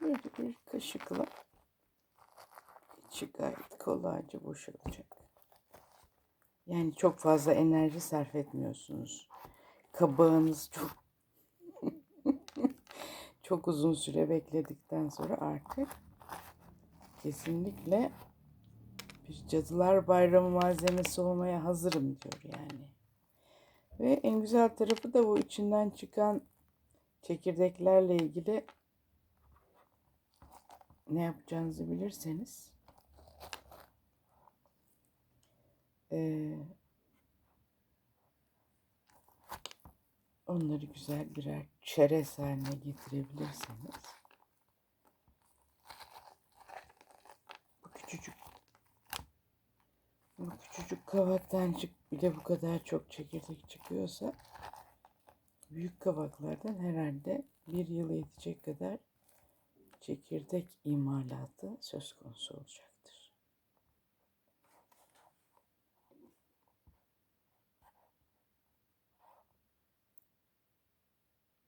Böyle bir kaşıkla içi gayet kolayca boşalacak. Yani çok fazla enerji sarf etmiyorsunuz. Kabağınız çok çok uzun süre bekledikten sonra artık kesinlikle bir Cadılar Bayramı malzemesi olmaya hazırım diyor yani. Ve en güzel tarafı da bu içinden çıkan çekirdeklerle ilgili ne yapacağınızı bilirseniz eee, onları güzel birer çerez haline getirebilirseniz bu küçücük bu küçücük kavaktan çık bile bu kadar çok çekirdek çıkıyorsa büyük kavaklardan herhalde bir yıl yetecek kadar çekirdek imalatı söz konusu olacak.